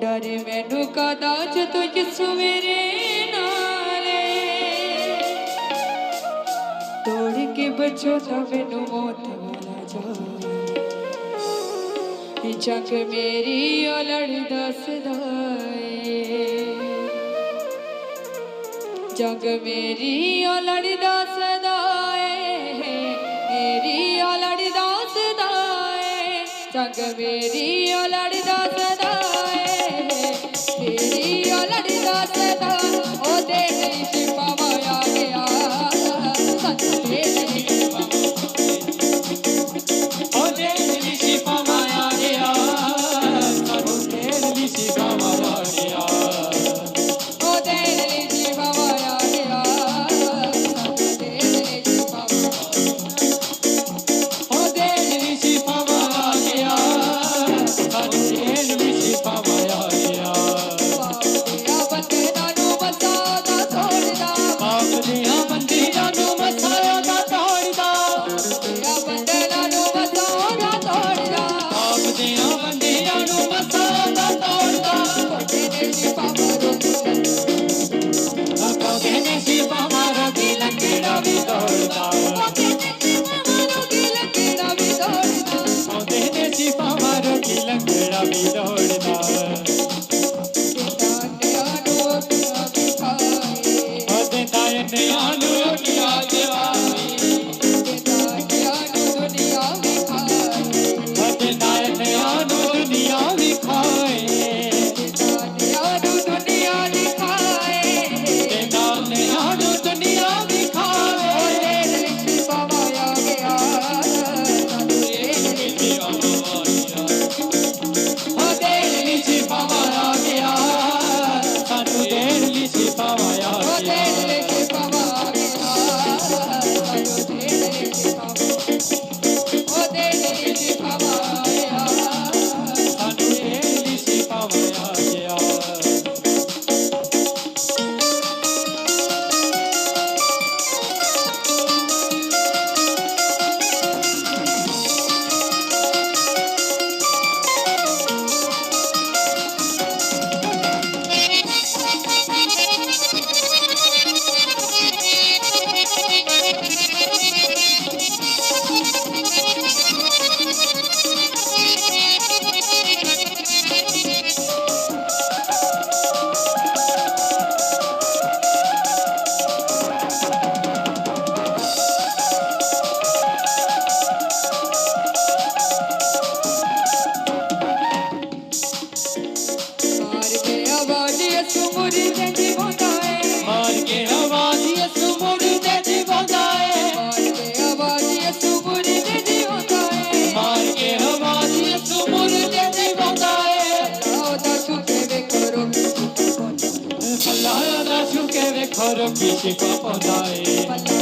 ਡਰੇ ਮੈਨੂੰ ਕਦਾ ਜਦ ਜਿਸ ਮੇਰੇ ਨਾਲੇ। ਤੋੜ ਕੇ ਬਚੋ ਤਾਂ ਮੈਨੂੰ ਮੌਤ ਵਾਲਾ ਜਾ ਇਹ ਚੱਕ ਮੇਰੀ ਉਹ ਲੜ ਦੱਸਦਾ ਜਗ ਮੇਰੀ ਓ ਲੜ ਦੱਸਦਾ ਮੇਰੀ ਉਹ ਲੜ ਦੱਸਦਾ ਏ। ਜਗ ਮੇਰੀ ਓ ਲੜ ਦੱਸਦਾ vida. ਵੇਖੋ ਰੋਕੀ ਸ਼ਿਕਾ ਪੌਦਾਏ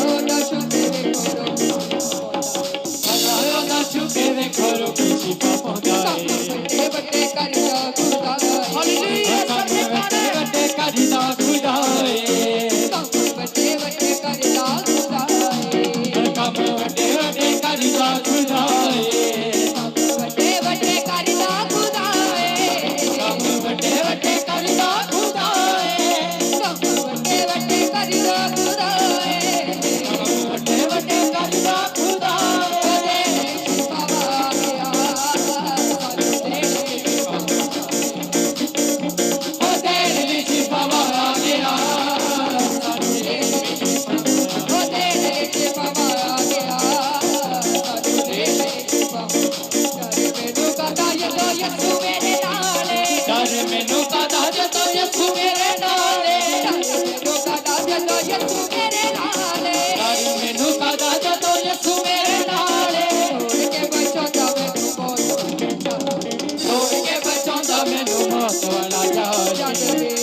Lord.